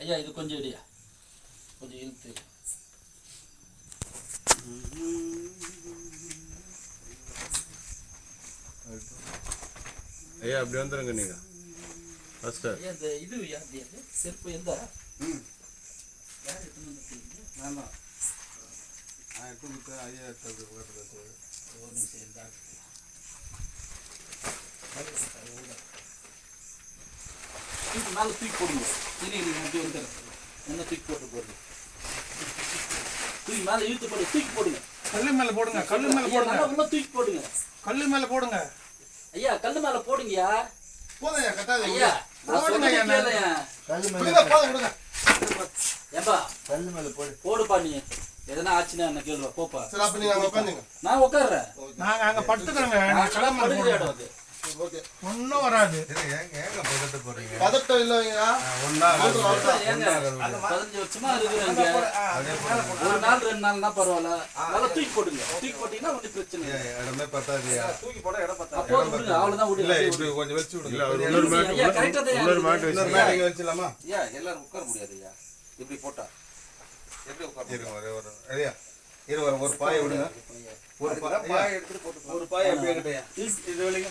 ஐயா இது கொஞ்சம் இடியா. கொஞ்சம் இழுத்து. ஐயா அப்படி வந்துருங்க நீங்க. ஃபர்ஸ்ட் ஐயா இந்த இது? செருப்பு எந்த? யார் எடுத்துன்னு வந்து வச்சிருக்கீங்க? நான் எடுத்து ஐயா ஒரு நிமிஷம் தூக்கி மேலே தூக்கி போடுங்க இனி நீங்க அப்படி வந்து என்ன தூக்கி போட்டு போடுங்க தூக்கி மேலே இழுத்து போடு தூக்கி போடுங்க கல்லு மேல போடுங்க கல்லு மேல போடுங்க நல்லா உள்ள தூக்கி போடுங்க கல்லு மேல போடுங்க ஐயா கல்லு மேல போடுங்கய்யா போதுங்க கட்டாது ஐயா போடுங்க போடுப்பா நீ எதனா ஆச்சுன்னா என்ன கேளுவா போப்பா சரி அப்ப நீங்க அங்க உட்காந்துங்க நான் உட்கார்றேன் நாங்க அங்க படுத்துக்கிறோங்க ஒன்றும் வராது. பதட்டம் இல்லைங்க ஏங்க? பதினஞ்சு வருஷமா இருக்கிறாங்க ஒரு நாள் ரெண்டு நாள்னா பரவாயில்ல. நல்லா தூக்கி போடுங்க தூக்கி போட்டீங்கன்னா ஒன்றும் பிரச்சனை இடமே விடுங்க அவ்வளவுதான் இல்ல விடுங்க இப்படி கொஞ்சம் வச்சு விடுங்க. அவர் இன்னொரு மேட் ஐயா, correct ஆ தான் இன்னொரு மேட் இருக்குது. வச்சு மேல இங்க வச்சிடலாமா? ஐயா எல்லாரும் உட்கார முடியாது ஐயா. இப்படி போட்டா? எப்படி உட்கார இருங்க ஒரே இரு பாயை விடுங்க. ஒரு பாய் எடுத்துட்டு போட்டு ஒரு பாயை அப்படியே இது வழிங்க.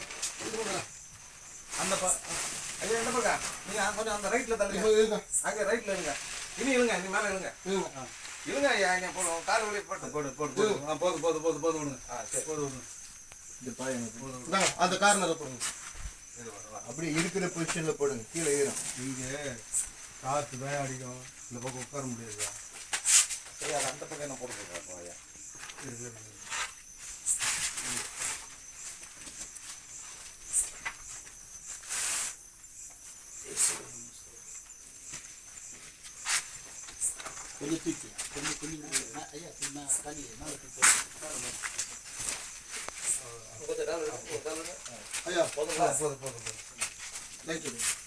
அந்த ஐயா என்ன பக்கா? நீங்க கொஞ்சம் அந்த ரைட்ல தள்ளுங்க. அங்க ரைட்ல இருங்க. இனி இருங்க இனி மேல இருங்க. இருங்க. ஐயா இங்க போடுவோம் கால் வலி போட்டு. போடு போடு போடு. ஆ, போதும் போதும் போதும் போதும் விடுங்க. ஆ சரி. போதும் விடுங்க. இந்த பாய். இந்தாங்க, அந்த கார்னரை போடுங்க. அப்படியே இருக்கிற பொசிஷன்ல போடுங்க. கீழே ஈரம் இங்க காத்து தான் அடிக்கும். இந்த பக்கம் உட்கார முடியாது ஐயா அந்த பக்கம் என்ன போடுங்க ஐயா? கொஞ்சம் Kwenye picha kwenye kwenye haya kuna na Thank you.